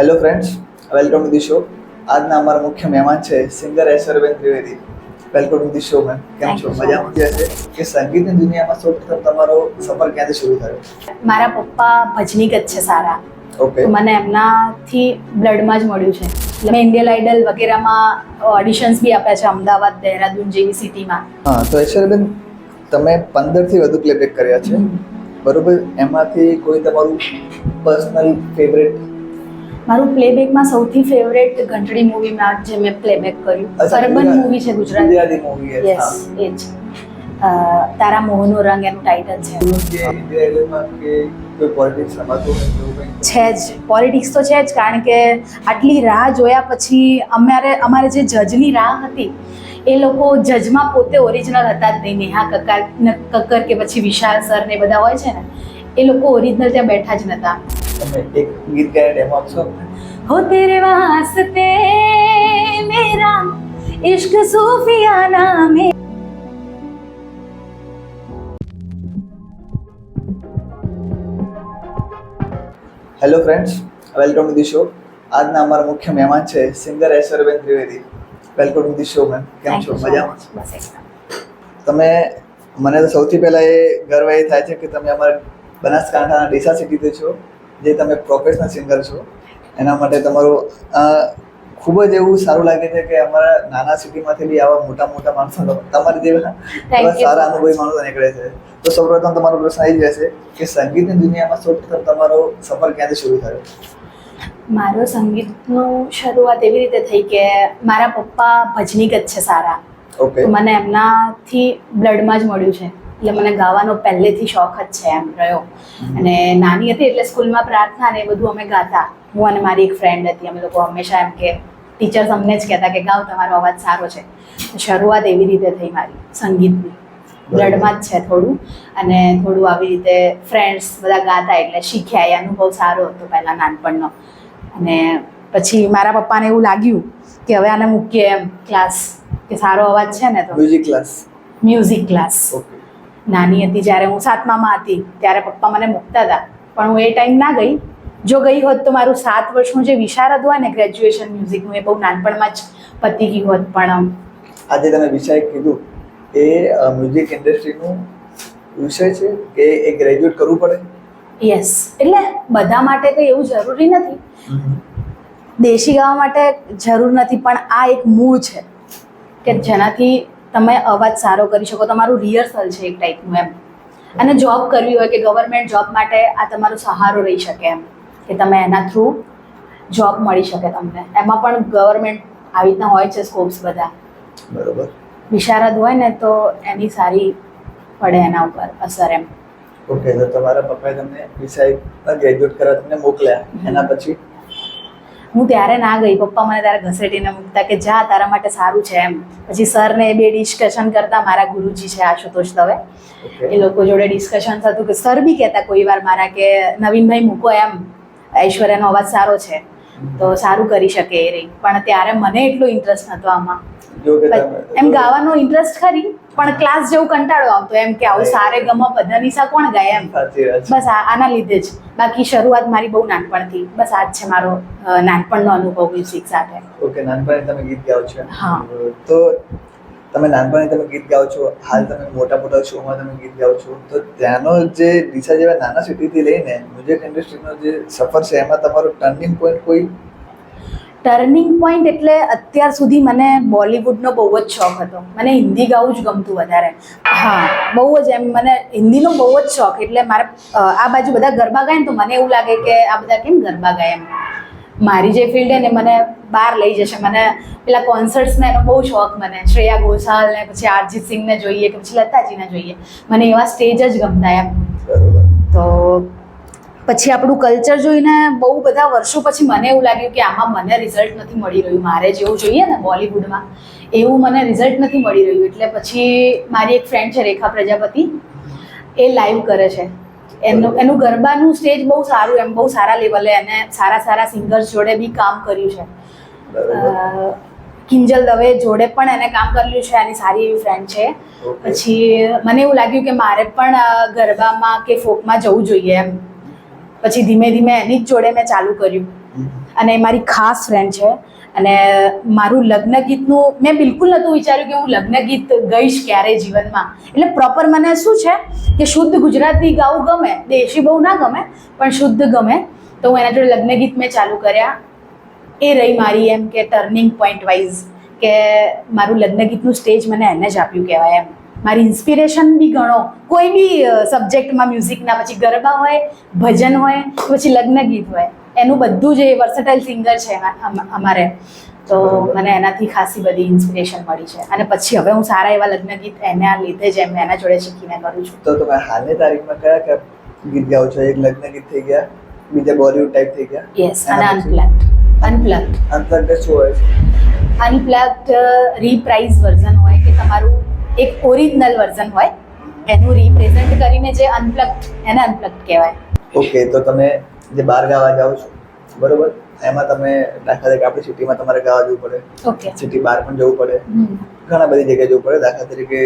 Hello friends welcome to the show આજના અમારા મુખ્ય મહેમાન છે singer ઐશ્વર્યબેન Trivedi. Welcome to the show ma'am કેમ છો? મજા મજામાં? છે કે સંગીતની દુનિયામાં સૌપ્રથમ તમારો સફર ક્યાંથી શરૂ થયો? મારા પપ્પા ભજનીક જ છે સારા. ઓકે મને એમનાથી બ્લડમાં જ મળ્યું છે. મેં ઇન્ડિયન આઇડલ વગેરેમાં ઓડિશન્સ બી આપ્યા છે અમદાવાદ દહેરાદૂન જેવી સિટીમાં. હા તો ઐશ્વર્યબેન તમે પંદરથી વધુ પ્લેબેક કર્યા છે. બરોબર? એમાંથી કોઈ તમારું પર્સનલ ફેવરેટ મારું પ્લેબેકમાં સૌથી ફેવરેટ ઘંટડી મૂવીમાં જે મેં પ્લેબેક કર્યું અર્બન મૂવી છે ગુજરાતી. મૂવી યસ એ જ. તારા મોહનો રંગ એનું ટાઇટલ છે? છે જ. પોલિટિક્સ તો છે જ કારણ કે આટલી રાહ જોયા પછી અમારે અમારે જે જજની રાહ હતી એ લોકો જજમાં પોતે ઓરિજિનલ હતા જ નહીં. નેહા કક્કર કક્કર કે પછી વિશાલ સર ને બધા હોય છે ને એ લોકો ઓરિજિનલ ત્યાં બેઠા જ નતા. તમે એક ગીત ગાયા ડેમો આપશો? હો તેરે વાસ્તે મેરા ઇશ્ક સૂફિયાના મે. Hello friends welcome to the show આજના અમારા મુખ્ય મહેમાન છે singer ઐશ્વર્યબેન Trivedi. Welcome to the show ma'am કેમ છો? મજામાં? તમે મને તો સૌથી પહેલા એ ગર્વ એ થાય છે કે તમે અમારા બનાસકાંઠાના ડીસા સિટીથી છો જે તમે પ્રોફેશનલ સિંગર છો. એના માટે તમારું ખૂબ જ એવું સારું લાગે છે કે અમારા નાના સિટીમાંથી બી આવા મોટા મોટા માણસો તમારી જેવા સારા અનુભવી માણસો નીકળે છે. તો સૌપ્રથમ તમારો પ્રશ્ન આવી જશે કે સંગીતની દુનિયામાં સૌપ્રથમ તમારો સફર ક્યાંથી શરૂ થયો? મારો સંગીતનું શરૂઆત એવી રીતે થઈ કે મારા પપ્પા ભજનીક જ છે સારા. ઓકે તો મને એમનાથી બ્લડમાં જ મળ્યું છે. એટલે મને ગાવાનો પહેલેથી શોખ જ છે એમ રહ્યો. અને નાની હતી એટલે સ્કૂલમાં પ્રાર્થના ને એ બધું અમે ગાતા. હું અને મારી એક ફ્રેન્ડ હતી અમે લોકો હંમેશા એમ કે ટીચર્સ અમને જ કહેતા કે ગાવ તમારો અવાજ સારો છે. શરૂઆત એવી રીતે થઈ મારી સંગીતની. બ્લડમાં જ છે થોડું. અને થોડું આવી રીતે ફ્રેન્ડ્સ બધા ગાતા એટલે શીખ્યા એ અનુભવ સારો હતો પહેલાં નાનપણનો. અને પછી મારા પપ્પાને એવું લાગ્યું કે હવે આને મૂકીએ એમ ક્લાસ કે સારો અવાજ છે ને તો. Music class music class okay નાની હતી જ્યારે હું સાતમામાં હતી ત્યારે પપ્પા મને મૂકતા હતા. પણ હું એ ટાઈમ ના ગઈ. જો ગઈ હોત તો મારું સાત વર્ષનું જે વિશારદ હોય ને ગ્રેજ્યુએશન મ્યુઝિકનું એ બહુ નાનપણમાં જ પતી ગયું હોત પણ આજે તમે વિષય કીધું એ મ્યુઝિક ઇન્ડસ્ટ્રીનું વિષય છે કે એ ગ્રેજ્યુએટ કરવું પડે? યસ એટલે બધા માટે કંઈ એવું જરૂરી નથી. દેશી ગાવા માટે જરૂર નથી પણ આ એક મૂળ છે કે જેનાથી તમે અવાજ સારો કરી શકો તમારું રિહર્સલ છે એક ટાઈપનું એમ. અને જોબ કરવી હોય કે ગવર્મેન્ટ જોબ માટે આ તમારો સહારો રહી શકે એમ કે તમે એના થ્રુ જોબ મળી શકે તમને. એમાં પણ ગવર્મેન્ટ આવી રીતના હોય છે સ્કોપ્સ બધા. બરોબર. વિશારદ હોય ને તો એની સારી પડે એના ઉપર અસર એમ. ઓકે તો તમારા પપ્પાએ તમને વિષય ગ્રેજ્યુએટ કરવા તમને મોકલ્યા એના પછી? હું ત્યારે ના ગઈ. પપ્પા મને ત્યારે ઘસેટીને મૂકતા કે જા તારા માટે સારું છે એમ. પછી સરને બે ડિસ્કશન કરતા મારા ગુરુજી છે આશુતોષ દવે. એ લોકો જોડે ડિસ્કશન થતું કે સર બી કહેતા કોઈ વાર મારા કે નવીનભાઈ મૂકો એમ. ઐશ્વર્યાનો અવાજ સારો છે. તો સારું કરી શકે એ રહી પણ ત્યારે મને એટલો ઇન્ટરેસ્ટ નહોતો આમાં. એમ ગાવાનો ઇન્ટરેસ્ટ ખરી. પણ ક્લાસ જેવું કંટાળો આવતો એમ કે આવું સારે ગમા પધનિસા કોણ ગાય એમ? બસ આના લીધે જ. બાકી શરૂઆત મારી બહુ નાનપણથી. બસ આ જ છે મારો નાનપણનો અનુભવ મ્યુઝિક સાથે. ઓકે નાનપણે તમે ગીત ગાઓ છો. હા. તો તમે નાનપણે તમે ગીત ગાઓ છો હાલ તમે મોટા મોટા શોમાં તમે ગીત ગાઓ છો તો ત્યાંનો જે દિશા જેવા નાના સિટીથી લઈને મ્યુઝિક ઇન્ડસ્ટ્રીનો જે સફર છે એમાં તમારો ટર્નિંગ પોઈન્ટ કોઈ ટર્નિંગ પોઈન્ટ એટલે અત્યાર સુધી મને બોલિવૂડનો બહુ જ શોખ હતો. મને હિન્દી ગાવું જ ગમતું વધારે. હા બહુ જ એમ મને હિન્દીનો બહુ જ શોખ. એટલે મારે આ બાજુ બધા ગરબા ગાય ને તો મને એવું લાગે કે આ બધા કેમ ગરબા ગાય એમ. મારી જે ફિલ્ડ ને મને બહાર લઈ જશે. મને પેલા કોન્સર્ટ્સને એનો બહુ શોખ મને. શ્રેયા ઘોષાલ ને પછી અરજીત સિંહને જોઈએ કે પછી લતાજીને જોઈએ. મને એવા સ્ટેજ જ ગમતા એમ. તો પછી આપણું કલ્ચર જોઈને બહુ બધા વર્ષો પછી મને એવું લાગ્યું કે આમાં મને રિઝલ્ટ નથી મળી રહ્યું. મારે જેવું જોઈએ ને બોલિવૂડમાં એવું મને રિઝલ્ટ નથી મળી રહ્યું. એટલે પછી મારી એક ફ્રેન્ડ છે રેખા પ્રજાપતિ એ લાઈવ કરે છે. એનું એનું ગરબાનું સ્ટેજ બહુ સારું એમ બહુ સારા લેવલે એને સારા સારા સિંગર્સ જોડે બી કામ કર્યું છે. કિંજલ દવે જોડે પણ એને કામ કરેલું છે એની સારી એવી ફ્રેન્ડ છે. પછી મને એવું લાગ્યું કે મારે પણ ગરબામાં કે ફોકમાં જવું જોઈએ એમ. પછી ધીમે ધીમે એની જ જોડે મેં ચાલુ કર્યું. અને મારી ખાસ ફ્રેન્ડ છે. અને મારું લગ્ન ગીતનું મેં બિલકુલ નહોતું વિચાર્યું કે હું લગ્ન ગીત ગઈશ ક્યારે જીવનમાં. એટલે પ્રોપર મને શું છે કે શુદ્ધ ગુજરાતી ગાવું ગમે, દેશી બહુ ના ગમે, પણ શુદ્ધ ગમે. તો હું એના જોડે લગ્ન ગીત મેં ચાલુ કર્યા. એ રહી મારી એમ કે ટર્નિંગ પોઈન્ટ વાઇઝ કે મારું લગ્ન ગીતનું સ્ટેજ મને એને જ આપ્યું કહેવાય એમ. મારી ઇન્સ્પિરેશન બી ગણો કોઈ બી સબ્જેક્ટમાં મ્યુઝિકના પછી ગરબા હોય ભજન હોય પછી લગ્ન ગીત હોય એનું બધું જ એ વર્સેટાઇલ સિંગર છે અમારે. તો મને એનાથી ખાસી બધી ઇન્સ્પિરેશન મળી છે. અને પછી હવે હું સારા એવા લગ્ન ગીત એના લીધે જ એમ એના જોડે શીખીને કરું છું. તો તમે હાલની તારીખમાં કયા કયા ગીત ગાઓ છો? એક લગ્ન ગીત થઈ ગયા બીજા બોલિવૂડ ટાઈપ થઈ ગયા. યસ અને અનપ્લગ્ડ? અનપ્લગ્ડ અનપ્લગ્ડ શું હોય અનપ્લગ્ડ રીપ્રાઇઝ વર્ઝન હોય કે તમારું એક ઓરિજિનલ વર્ઝન હોય એનું રિપ્રેઝન્ટ કરીને જે અનપ્લગ્ડ એને અનપ્લગ્ડ કહેવાય. ઓકે તો તમે જે બહાર ગાવા જાઓ છો બરોબર? એમાં તમે દાખલા તરીકે આપણી સિટીમાં તમારે ગાવા જવું પડે. ઓકે. સિટી બહાર પણ જવું પડે. ઘણા બધી જગ્યાએ જવું પડે. દાખલા તરીકે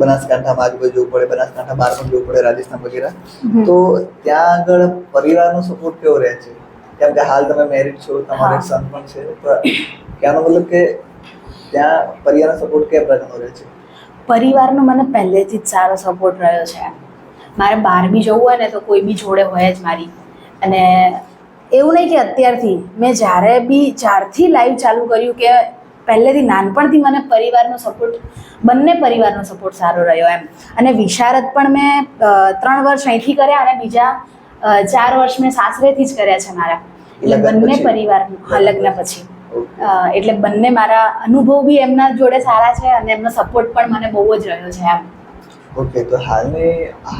બનાસકાંઠામાં આજુબાજુ જવું પડે બનાસકાંઠા બહાર પણ જવું પડે રાજસ્થાન વગેરે. તો ત્યાં આગળ પરિવારનો સપોર્ટ કેવો રહે છે? કેમ કે હાલ તમે મેરિડ છો તમારો સન પણ છે તો કહેવાનો મતલબ કે ત્યાં પરિવારનો સપોર્ટ કેમ પ્રકારનો રહે છે? પરિવારનો મને પહેલેથી જ સારો સપોર્ટ રહ્યો છે. મારે બહાર બી જવું હોય ને તો કોઈ બી જોડે હોય જ મારી. અને એવું નહીં કે અત્યારથી. મેં જ્યારે બી જ્યારથી લાઈવ ચાલુ કર્યું કે પહેલેથી નાનપણથી મને પરિવારનો સપોર્ટ બંને પરિવારનો સપોર્ટ સારો રહ્યો એમ. અને વિશારદ પણ મેં ત્રણ વર્ષ અહીંથી કર્યા અને બીજા ચાર વર્ષ મેં સાસરેથી જ કર્યા છે મારા. એટલે બંને પરિવારનું પરિવાર લગ્ન પછી. એટલે બંને મારા અનુભવ બી એમના જોડે સારા છે અને એમનો સપોર્ટ પણ મને બહુ જ રહ્યો છે એમ. ઓકે તો હાલની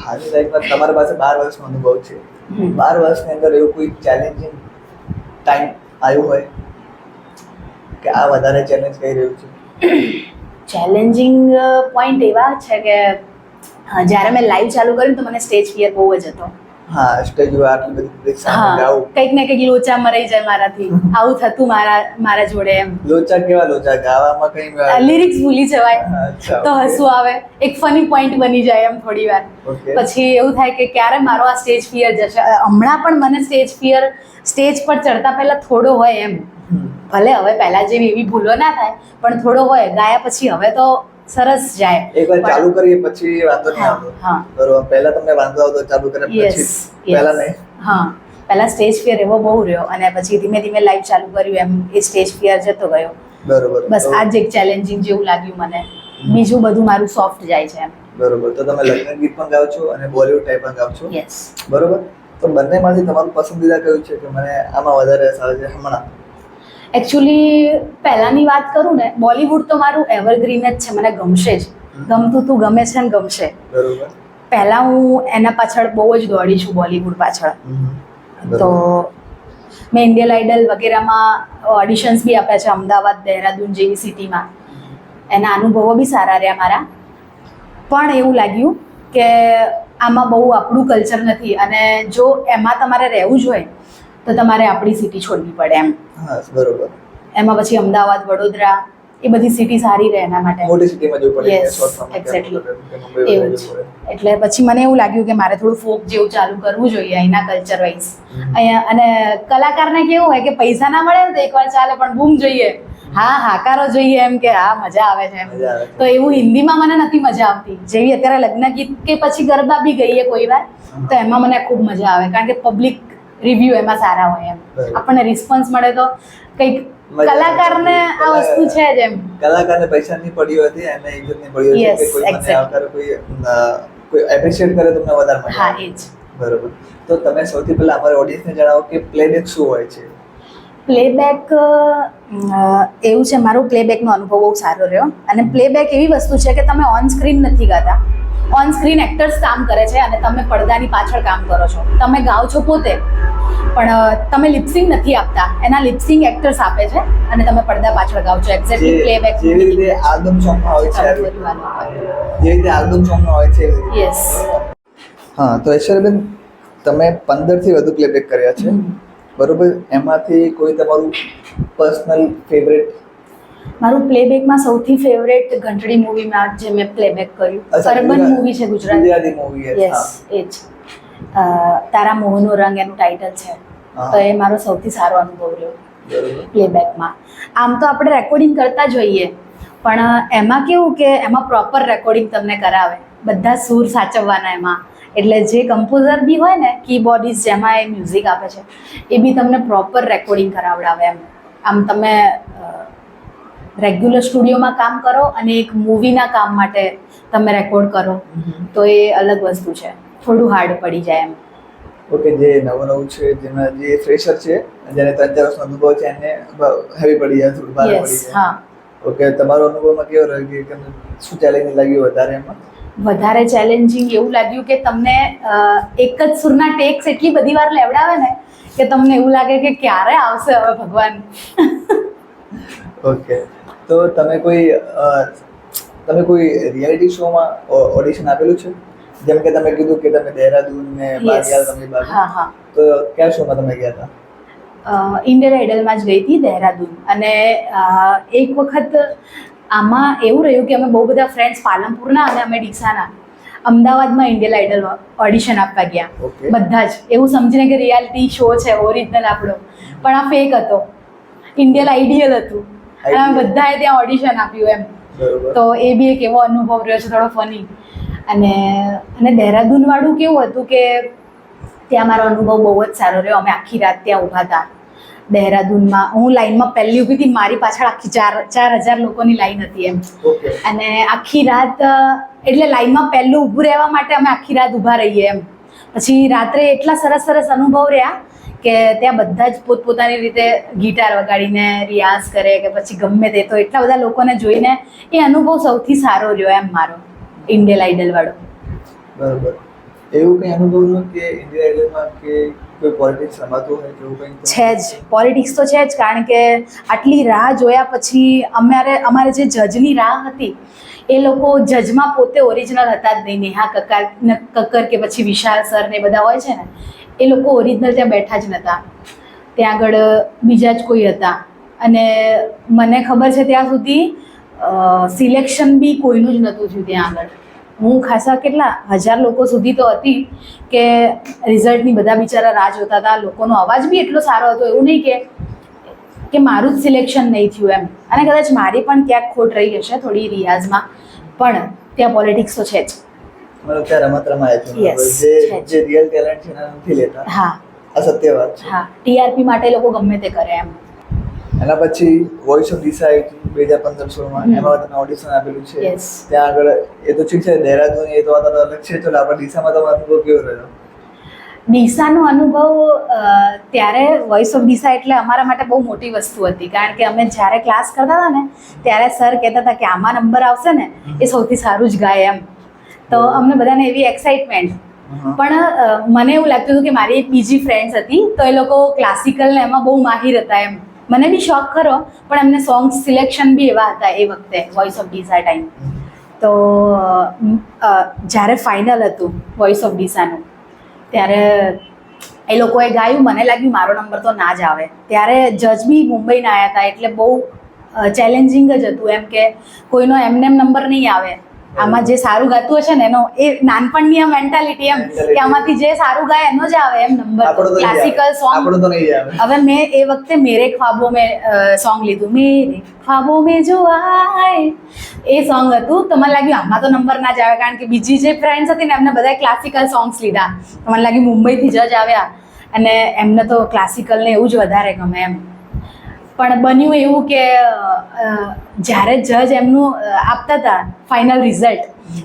હાલની લાઈફમાં તમારી પાસે બાર વર્ષનો અનુભવ છે. બાર વર્ષની અંદર એવું કોઈ ચેલેન્જિંગ ટાઈમ આવ્યું હોય? કે આ વધારે ચેલેન્જ કહી રહ્યું છે? ચેલેન્જિંગ પોઈન્ટ એવા છે કે જ્યારે મેં લાઈવ ચાલુ કર્યું તો મને સ્ટેજ ફિયર બહુ જ હતો. હા સ્ટેજ ઉપર આટલી બધી હા ગાવું કંઈક ને કંઈક લોચા મરાઈ જાય મારાથી. આવું થતું મારા મારા જોડે એમ. લોચા કેવા લોચા? ગાવામાં કઈ લિરિક્સ ભૂલી જવાય. તો હસવું આવે. એક ફની પોઈન્ટ બની જાય એમ થોડી વાર. પછી એવું થાય કે ક્યારે મારો આ સ્ટેજ ફિયર જશે? હમણાં પણ મને સ્ટેજ ફિયર સ્ટેજ પર ચડતા પહેલા થોડો હોય એમ. ભલે હવે પહેલા જેવી એવી ભૂલો ના થાય પણ થોડો હોય. ગાયા પછી હવે તો સરસ જાય. એકવાર ચાલુ કરીએ પછી વાંધો નહીં આવતો. હા. બરોબર પહેલા તમને વાંધો આવતો ચાલુ કરે પછી પહેલા નહીં. હા પહેલા સ્ટેજ ફિયર એવો બહુ રહ્યો અને પછી ધીમે ધીમે લાઈવ ચાલુ કર્યું એમ એ સ્ટેજ ફિયર જતો ગયો. બરોબર બસ આજ આ જ એક ચેલેન્જિંગ જેવું લાગ્યું મને. બીજું બધું મારું સોફ્ટ જાય છે એમ. બરોબર તો તમે લગ્ન ગીત પણ ગાવ છો અને બોલિવૂડ ટાઈપ પણ ગાવ છો? યસ બરોબર તો બંનેમાંથી તમારું પસંદીદા કયું છે? કે મને આમાં વધારે સારું છે? હમણાં. એકચ્યુઅલી પહેલાંની વાત કરું ને બોલિવૂડ તો મારું એવરગ્રીન જ છે મને ગમશે જ. ગમતું તું ગમે છે ને ગમશે. પહેલાં હું એના પાછળ બહુ જ દોડી છું બોલિવૂડ પાછળ. તો મેં ઇન્ડિયન આઇડલ વગેરેમાં ઓડિશન્સ બી આપ્યા છે અમદાવાદ દહેરાદૂન જેવી સિટીમાં એના અનુભવો બી સારા રહ્યા મારા. પણ એવું લાગ્યું કે આમાં બહુ આપણું કલ્ચર નથી. અને જો એમાં તમારે રહેવું જ હોય તો તમારે આપણી સિટી છોડવી પડે એમ. બરોબર. એમાં પછી અમદાવાદ વડોદરા એ બધી સિટી સારી રહે એના માટે. મોટી સિટીમાં જવું પડે યસ મુંબઈ એવું છે જ એટલે પછી મને એવું લાગ્યું કે મારે થોડું ફોક જેવું ચાલુ કરવું જોઈએ અહીંના કલ્ચર વાઇઝ અહીંયા અને કલાકારને કેવું હોય કે પૈસા ના મળે તો એકવાર ચાલે પણ બૂમ જોઈએ. હા હાકારો જોઈએ એમ કે હા મજા આવે છે એમ. તો એવું હિન્દીમાં મને નથી મજા આવતી. જેવી અત્યારે લગ્ન ગીત કે પછી ગરબા બી ગઈએ કોઈ વાર તો એમાં મને ખૂબ મજા આવે. કારણ કે પબ્લિક રિવ્યુ એમાં સારા હોય એમ. આપણને રિસ્પોન્સ મળે તો કંઈક. કલાકારને આ વસ્તુ છે જ એમ. કલાકારને પૈસા નહીં પડ્યું હતી એને ઇજ્જત નહીં પડ્યો હતી કે કોઈ મને આવકાર કોઈ કોઈ એપ્રિશિએટ કરે તો વધારે મળે હા એ જ. બરોબર. તો તમે સૌથી પહેલા અમારા ઓડિયન્સને જણાવો કે પ્લેબેક શું હોય છે? પ્લેબેક એવું છે મારો પ્લેબેકનો અનુભવ બહુ સારો રહ્યો. અને પ્લેબેક એવી વસ્તુ છે કે તમે ઓન સ્ક્રીન નથી ગાતા. ઓન સ્ક્રીન એક્ટર્સ કામ કરે છે અને તમે પડદાની પાછળ કામ કરો છો. તમે ગાઓ છો પોતે પણ તમે લિપસિંગ નથી આપતા. એના લિપસિંગ એક્ટર્સ આપે છે અને તમે પડદા પાછળ ગાઓ છો. એક્ઝેક્ટલી પ્લેબેક જેવી રીતે આલ્બમ સોંગમાં હોય છે જે જેવી રીતે આલ્બમ સોંગમાં હોય છે યસ હા તો ઐશ્વર્યબેન તમે પંદરથી વધુ પ્લેબેક કર્યા છે. બરોબર? એમાંથી કોઈ તમારું પર્સનલ ફેવરેટ મારું પ્લેબેકમાં સૌથી ફેવરેટ ઘંટડી મૂવીમાં જે મેં પ્લેબેક કર્યું. અર્બન મૂવી છે ગુજરાતી. મૂવી યસ એ જ. તારા મોહનો રંગ એનું ટાઇટલ છે. તો એ મારો સૌથી સારો અનુભવ રહ્યો પ્લેબેકમાં. આમ તો આપણે રેકોર્ડિંગ કરતા જોઈએ પણ એમાં કેવું કે એમાં પ્રોપર રેકોર્ડિંગ તમને કરાવે. બધા સૂર સાચવવાના એમાં. એટલે જે કમ્પોઝર બી હોય ને કીબોર્ડિસ્ટ જેમાં એ મ્યુઝિક આપે છે એ બી તમને પ્રોપર રેકોર્ડિંગ કરાવડાવે એમ. આમ તમે રેગ્યુલર સ્ટુડિયોમાં કામ કરો અને એક મૂવીના કામ માટે તમે રેકોર્ડ કરો. તો એ અલગ વસ્તુ છે. થોડું હાર્ડ પડી જાય એમ. ઓકે જે નવું નવું છે જેમાં જે ફ્રેશર છે જેને ત્રણ ચાર વર્ષનો અનુભવ છે એને હેવી પડી જાય થોડું ભારે પડી જાય. હા. ઓકે તમારો અનુભવમાં કેવો રહ્યો કે તમને શું ચેલેન્જ લાગ્યું વધારે એમાં? વધારે ચેલેન્જિંગ એવું લાગ્યું કે તમને એક જ સુરના ટેક્સ એટલી બધી વાર લેવડાવે ને કે તમને એવું લાગે કે ક્યારે આવશે હવે ભગવાન? ઓકે. તો તમે કોઈ તમે કોઈ રિયાલિટી શોમાં ઓડિશન આપેલું છે? જેમ કે તમે કીધું કે તમે દહેરાદૂન ને. બારિયાલ તમે હા તો કયા શોમાં તમે ગયા હતા? ઇન્ડિયન આઇડલમાં જ ગઈ હતી દહેરાદૂન. અને એક વખત આમાં એવું રહ્યું કે અમે બહુ બધા ફ્રેન્ડ્સ પાલનપુરના અને અમે ડીસાના અમદાવાદમાં ઇન્ડિયન આઇડલ ઓડિશન આપવા ગયા. બધા જ. એવું સમજીને કે રિયાલિટી શો છે ઓરિજિનલ આપણો. પણ આ ફેક હતો. ઇન્ડિયન આઈડિયલ હતું. અને અમે બધાએ ત્યાં ઓડિશન આપ્યું એમ. તો એ બી એક એવો અનુભવ રહ્યો છે થોડો ફની અને અને દહેરાદૂન વાળું કેવું હતું કે ત્યાં મારો અનુભવ બહુ જ સારો રહ્યો. અમે આખી રાત ત્યાં ઊભા હતા. દહેરાદૂનમાં હું લાઈનમાં પહેલી ઊભી હતી મારી પાછળ આખી ચાર ચાર હજાર લોકોની લાઈન હતી એમ. અને આખી રાત એટલે લાઈનમાં પહેલું ઊભું રહેવા માટે અમે આખી રાત ઊભા રહીએ એમ. પછી રાત્રે એટલા સરસ સરસ અનુભવ રહ્યા કે ત્યાં બધા જ પોતપોતાની રીતે ગિટાર વગાડીને રિયાઝ કરે કે પછી ગમે તે તો એટલા બધા લોકોને જોઈને એ અનુભવ સૌથી સારો રહ્યો એમ મારો ઇન્ડિયન આઇડલ વાળો. બરોબર. એવું કંઈ અનુભવ નો કે ઇન્ડિયા આઇડલમાં કે કોઈ પોલિટિક્સ રમાતું હોય કે એવું કંઈ છે જ. પોલિટિક્સ તો છે જ કારણ કે આટલી રાહ જોયા પછી અમારે અમારે જે જજની રાહ હતી એ લોકો જજમાં પોતે ઓરિજિનલ હતા જ નહીં. નેહા કક્કર કક્કર કે પછી વિશાલ સર ને બધા હોય છે ને એ લોકો ઓરિજિનલ ત્યાં બેઠા જ નહોતા ત્યાં આગળ બીજા જ કોઈ હતા. અને મને ખબર છે ત્યાં સુધી સિલેક્શન બી કોઈનું જ નહોતું થયું ત્યાં આગળ. હું ખાસા કેટલા, હજાર લોકો સુધી તો હતી કે રિઝલ્ટની બધા બિચારા રાહ જોતા હતા. લોકોનો અવાજ બી એટલો સારો હતો, એવું નહીં કે કે મારું જ સિલેક્શન નહીં થયું એમ. અને કદાચ મારી પણ ક્યાંક ખોટ રહી હશે થોડી રિયાઝમાં. પણ ત્યાં પોલિટિક્સ તો છે જ. રમત રમાય છે Yes, જે છે જ. જે રિયલ ટેલેન્ટ છે એના નથી લેતા. હા. આ સત્ય વાત છે. હા. ટીઆરપી માટે લોકો ગમે તે કરે એમ. એના પછી વોઇસ ઓફ ડીસા બે હજાર પંદર સોળમાં હમ. એમાં તમે ઓડિશન આપેલું છે. Yes. ત્યાં આગળ એ તો ઠીક છે દહેરાદૂન એ તો વાત અલગ છે. તો આપણે ડીસામાં તમારો અનુભવ કેવો રહ્યો? ડીસાનો અનુભવ અ, ત્યારે વોઇસ ઓફ ડીસા એટલે અમારા માટે બહુ મોટી વસ્તુ હતી. કારણ કે અમે જ્યારે ક્લાસ કરતા હતા ને ત્યારે સર કહેતા હતા કે આમાં નંબર આવશે ને એ સૌથી સારું જ ગાય એમ. તો અમને બધાને એવી એક્સાઇટમેન્ટ પણ મને એવું લાગતું હતું કે મારી એક બીજી ફ્રેન્ડ્સ હતી તો એ લોકો ક્લાસિકલ એમાં બહુ માહિર હતા એમ. મને બી શોખ ખરો પણ એમને સોંગ સિલેક્શન બી એવા હતા એ વખતે વોઇસ ઓફ ડીસા ટાઈમ તો જ્યારે ફાઇનલ હતું વોઇસ ઓફ ડીસાનું ત્યારે એ લોકોએ ગાયું મને લાગ્યું મારો નંબર તો ના જ આવે. ત્યારે જજ બી મુંબઈના આવ્યા હતા એટલે બહુ ચેલેન્જિંગ જ હતું એમ કે કોઈનો એમને એમ નંબર નહીં આવે. આમાં જે સારું ગાતું હશે ને એનો એ નાનપણની આ મેન્ટાલિટી એમ કે આમાંથી જે સારું ગાય એનો જ આવે એમ નંબર. ક્લાસિકલ સોંગ હવે મેં એ વખતે મેરે ખ્વાબો મેં સોંગ લીધું. મેરે ખ્વાબો મેં જો આય. એ સોંગ હતું. તો મને લાગ્યું આમાં તો નંબર ના જ આવે કારણ કે બીજી જે ફ્રેન્ડ્સ હતી ને એમને બધા ક્લાસિકલ સોંગ્સ લીધા. તો મને લાગ્યું મુંબઈથી જજ આવ્યા. અને એમને તો ક્લાસિકલ ને એવું જ વધારે ગમે એમ. પણ બન્યું એવું કે જ્યારે જજ એમનું આપતા હતા ફાઇનલ રિઝલ્ટ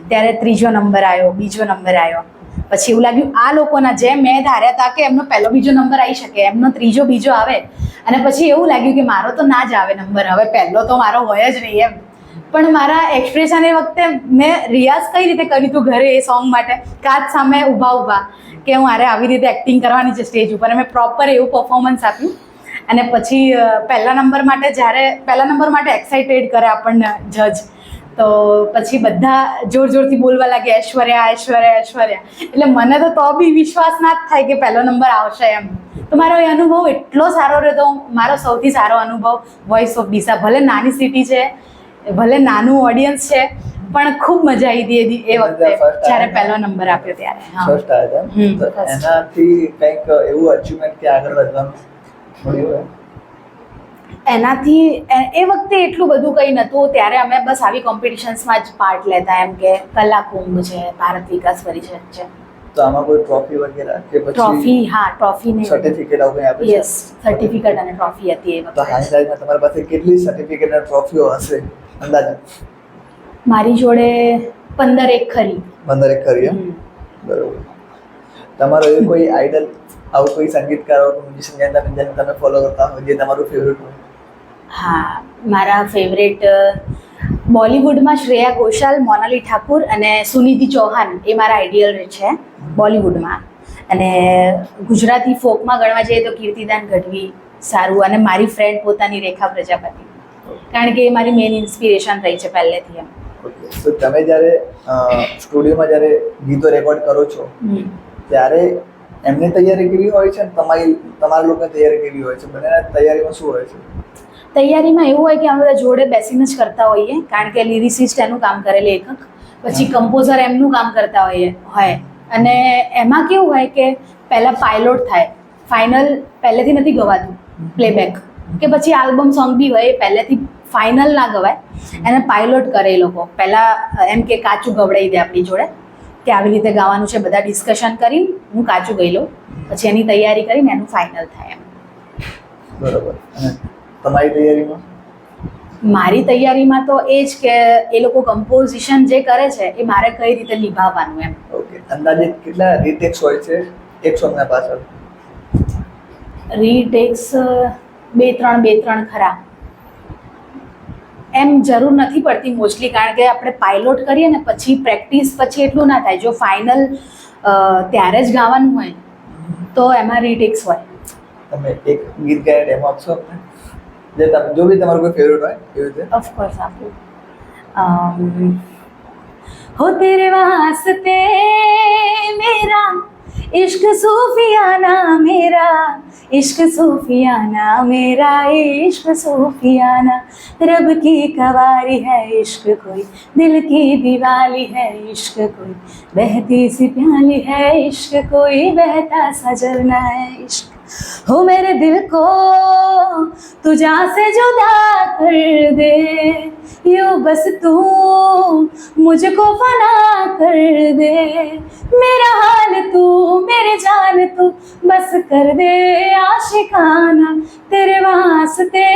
ત્યારે ત્રીજો નંબર આવ્યો, બીજો નંબર આવ્યો. પછી એવું લાગ્યું, આ લોકોના જે મેં ધાર્યા હતા કે એમનો પહેલો બીજો નંબર આવી શકે, એમનો ત્રીજો બીજો આવે. અને પછી એવું લાગ્યું કે મારો તો ના જ આવે નંબર હવે પહેલો તો મારો હોય જ નહીં એમ. પણ મારા એક્સપ્રેશન એ વખતે મેં રિયાઝ કઈ રીતે કર્યું હતું ઘરે એ સોંગ માટે? કાચ સામે ઊભા ઊભા, કે હું મારે આવી રીતે એક્ટિંગ કરવાની છે સ્ટેજ ઉપર મેં પ્રોપર એવું પરફોર્મન્સ આપ્યું. અને પછી પહેલા નંબર માટે જ્યારે પહેલા નંબર માટે એક્સાઇટેડ કરે આપણને જજ તો પછી બધા જોર જોરથી બોલવા લાગે ઐશ્વર્યા ઐશ્વર્યા ઐશ્વર્યા. એટલે મને તો તો બી વિશ્વાસ ના જ થાય કે પહેલો નંબર આવશે એમ. તો મારો એ અનુભવ એટલો સારો રહ્યો મારો સૌથી સારો અનુભવ વોઇસ ઓફ ડીસા ભલે નાની સિટી છે ભલે નાનું ઓડિયન્સ છે પણ ખૂબ મજા આવી હતી એ વખતે જ્યારે પહેલો નંબર આપ્યો ત્યારે. એનાથી કંઈક એવું અચીવમેન્ટ કે આગળ વધવાનું? એનાથી એ- વખતે એટલું બધું કંઈ નહોતું. ત્યારે અમે બસ આવી કોમ્પિટિશન્સમાં જ પાર્ટ લેતા એમ કે કલા કુંભ છે ભારત વિકાસ પરિષદ છે. તો આમાં કોઈ ટ્રોફી વગેરે કે પછી ટ્રોફી હા ટ્રોફી ને સર્ટિફિકેટ આવું કંઈ આપે છે? યસ સર્ટિફિકેટ અને ટ્રોફી હતી એ તો વખતે હાલ તારીખમાં તમારી પાસે કેટલી સર્ટિફિકેટ અને ટ્રોફીઓ હશે? અંદાજે? મારી જોડે પંદર એક ખરી. પંદર એક ખરી એમ? બરોબર. તમારો એ કોઈ આઈડલ આવું કોઈ સંગીતકારો મ્યુઝિશિયન જેને તમે જેને તમે ફોલો કરતા હોય જે તમારું ફેવરેટ હોય? હા મારા ફેવરેટ બોલિવૂડમાં શ્રેયા ઘોષાલ મોનાલી ઠાકુર અને સુનિધિ ચૌહાણ એ મારા આઈડિયલ છે બોલિવૂડમાં. અને ગુજરાતી ફોકમાં ગણવા જઈએ તો કીર્તિદાન ગઢવી સારું અને મારી ફ્રેન્ડ પોતાની રેખા પ્રજાપતિ. કારણ કે એ મારી મેઇન ઇન્સ્પિરેશન રહી છે પહેલેથી એમ. તો તમે જ્યારે સ્ટુડિયોમાં જ્યારે ગીતો રેકોર્ડ કરો છો ત્યારે એમની તૈયારી કેવી હોય છે અને તમારી તમારા લોકોની તૈયારી કેવી હોય છે? બંનેના તૈયારીમાં શું હોય છે? તૈયારીમાં એવું હોય કે અમે બધા જોડે બેસીને જ કરતા હોઈએ કારણ કે લિરિસિસ્ટ એનું કામ કરે લેખક પછી કમ્પોઝર એમનું કામ કરતા હોઈએ હોય. અને એમાં કેવું હોય કે પહેલાં પાયલોટ થાય ફાઇનલ પહેલેથી નથી ગવાતું પ્લેબેક કે પછી આલ્બમ સોંગ બી હોય એ પહેલેથી ફાઇનલ ના ગવાય એને પાયલોટ કરે એ લોકો. પહેલાં એમ કે કાચું ગવડાવી દે આપણી જોડે. કે આવી રીતે ગાવાનું છે બધા ડિસ્કશન કરી હું કાચું ગઈ લઉં. પછી એની તૈયારી કરીને એનું ફાઇનલ થાય એમ. બરોબર. તમારી તૈયારીમાં? મારી તૈયારીમાં તો એ જ કે એ લોકો કમ્પોઝિશન જે કરે છે એ મારે કઈ રીતે નિભાવવાનું એમ. ઓકે. અંદાજે કેટલા રીટેક્સ હોય છે? એક સોંગના પાછળ. રીટેક્સ બે ત્રણ બે ત્રણ ખરા. એમ જરૂર નથી પડતી મોસ્ટલી કારણ કે આપણે પાયલોટ કરીએ ને પછી પ્રેક્ટિસ પછી એટલું ના થાય જો ફાઇનલ ત્યારે જ ગાવાનું હોય તો એમાં રીટેક્સ હોય તમે એક ગીત ગાઈને ડેમો આપશો અમને જે તમે જો બી તમારું કોઈ ફેવરેટ હોય એવી રીતે ऑफ कोर्स आपको हो तेरे वास्ते मेरा इश्क सूफियाना मेरा, इश्क सूफियाना मेरा, इश्क सूफियाना रब की कवारी है इश्क कोई, दिल की दिवाली है इश्क कोई। बहती सी प्याली है इश्क कोई, बहता सा जलना है इश्क हो मेरे दिल को तुझा से जुदा कर दे यूं बस तू मुझको फना कर दे मेरा हाल तू मेरी जान तू बस कर दे आशिकाना तेरे वास्ते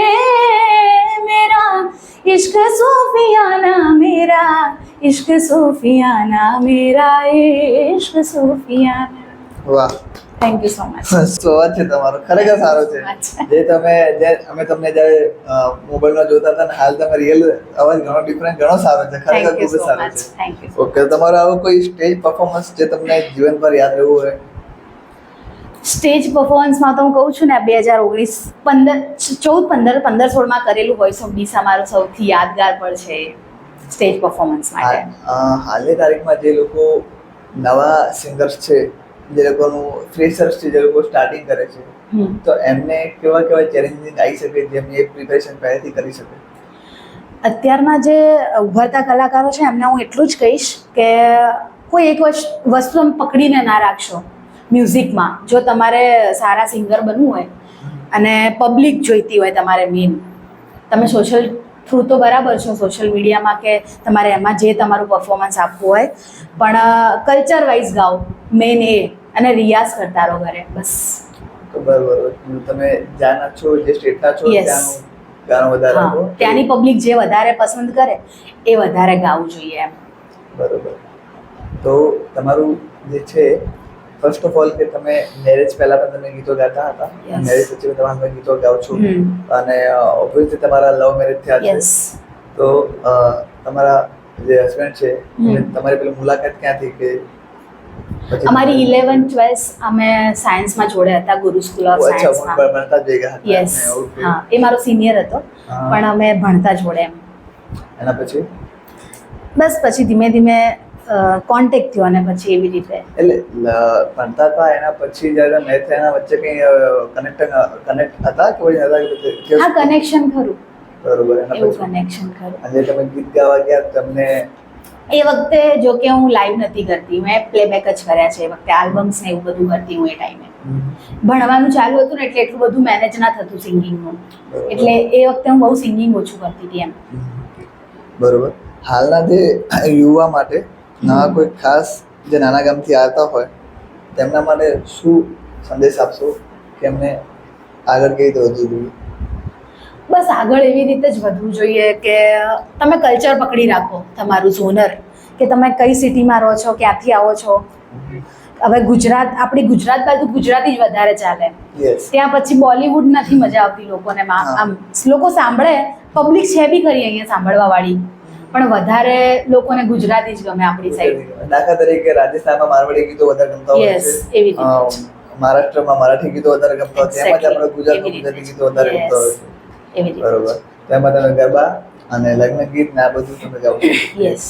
मेरा इश्क सूफियाना मेरा इश्क सूफियाना मेरा इश्क सूफियाना વાહ થેન્ક યુ સો મચ સ્વાગત છે તમારો. ખરેખર સારો છે. જે તમે જે અમે તમને જ્યારે મોબાઈલમાં જોતા હતા ને હાલ તમે રિયલ અવાજ ઘણો ડિફરન્ટ ઘણો સારો છે. ખરેખર ખૂબ જ સારો છે. થેન્ક યુ ઓકે તમારો આવો કોઈ સ્ટેજ પરફોર્મન્સ જે તમને જીવનભર યાદ રહેવું હોય? સ્ટેજ પરફોર્મન્સમાં તો હું કહું છું ને બે હજાર ઓગણીસ પંદર ચૌદ પંદર પંદર સોળમાં કરેલું વોઇસ ઓફ ડીસા મારું સૌથી યાદગાર પણ છે સ્ટેજ પરફોર્મન્સ માટે. હાલની તારીખમાં જે લોકો નવા સિંગર્સ છે જે લોકોનું ફ્રેશર્સ જે લોકો સ્ટાર્ટિંગ કરે છે તો એમને કેવા કેવા ચેલેન્જિંગ આવી શકે જેમની એ પ્રિપેરેશન પહેલેથી કરી શકે? અત્યારના જે ઉભરતા કલાકારો છે એમને હું એટલું જ કહીશ કે કોઈ એક વસ- વસ્તુ આમ પકડીને ના રાખશો મ્યુઝિકમાં. જો તમારે સારા સિંગર બનવું હોય અને પબ્લિક જોઈતી હોય તમારે મેઇન તમે સોશિયલ થ્રુ તો બરાબર છો સોશિયલ મીડિયામાં કે તમારે એમાં જે તમારું પરફોર્મન્સ આપવું હોય. પણ કલ્ચર વાઇઝ ગાઓ મેન એ અને રિયાઝ કરતા રહો ઘરે બસ. તો બરોબર. તમે જ્યાંના છો જે સ્ટેટના છો ત્યાંની પબ્લિક જે વધારે પસંદ કરે એ વધારે ગાવું જોઈએ એમ. બરોબર. તો તમારું જે છે ફર્સ્ટ ઓફ ઓલ કે તમે મેરેજ પહેલા પણ તમે ગીતો ગાતા હતા. મેરેજ પછી પણ તમે ગીતો ગાઓ છો. અને ઓબ્વિયસલી તમારા લવ મેરેજ થયા છે. તો તમારા જે હસબન્ડ છે તમારી પેલી મુલાકાત ક્યાંથી કે અમારી ઇલેવન ટ્વેલ્થ અમે સાયન્સમાં જોડે હતા ગુરુ સ્કૂલ ઓફ સાયન્સમાં યસ હા એ મારો સિનિયર હતો. પણ અમે ભણતા જોડે એમ. એના પછી? બસ પછી ધીમે ધીમે કોન્ટેક્ટ થયો અને પછી એવી રીતે. એટલે ભણતા હતા એના પછી જ્યારે મેચ એના વચ્ચે કંઈ કનેક્ટ કનેક્ટ હતા કે કોઈ હતા હા કનેક્શન ખરું. બરોબર એવું પછી? કનેક્શન ખરું. આજે તમે ગીત ગાવા ગયા તમને એ વખતે જો કે હું લાઈવ નથી કરતી મેં પ્લેબેક જ કર્યા છે એ વખતે આલ્બમ્સ ને એવું બધું કરતી હું એ ટાઈમે ભણવાનું ચાલુ હતું ને એટલે એટલું બધું મેનેજ ના થતું સિંગિંગનું એટલે એ વખતે હું બહુ સિંગિંગ ઓછું કરતી હતી એમ. બરોબર. હાલના જે યુવા માટે નવા કોઈ ખાસ જે નાના ગામથી આવતા હોય તેમના માટે શું સંદેશ આપશો કે એમને આગળ કેવી રીતે વધવું જોઈએ? બસ આગળ એવી રીતે જ વધવું જોઈએ કે તમે કલ્ચર પકડી રાખો તમારું ઝોનર કે તમે કઈ સિટીમાં રહો છો ક્યાંથી આવો છો? હવે ગુજરાત આપણી ગુજરાત બાજુ ગુજરાતી જ વધારે ચાલે. ત્યાં પછી બોલિવૂડ નથી મજા આવતી લોકોને મા- આમ લોકો સાંભળે પબ્લિક છે બી ખરી અહીંયા સાંભળવા વાળી પણ વધારે લોકોને ગુજરાતી જ ગમે આપણી સાઈડ દાખલા તરીકે રાજસ્થાનમાં મારવાડી ગીતો વધારે ગમતા હોય છે. એવી રીતે. મહારાષ્ટ્રમાં મરાઠી ગીતો વધારે ગમતા હોય છે. એમાં આપણે ગુજરાતમાં ગુજરાતી ગીતો વધારે ગમતા હોય છે. એવી રીતે. બરોબર. તેમાં તમે ગરબા અને લગ્ન ગીત ને આ બધું તમે ગાઓ યસ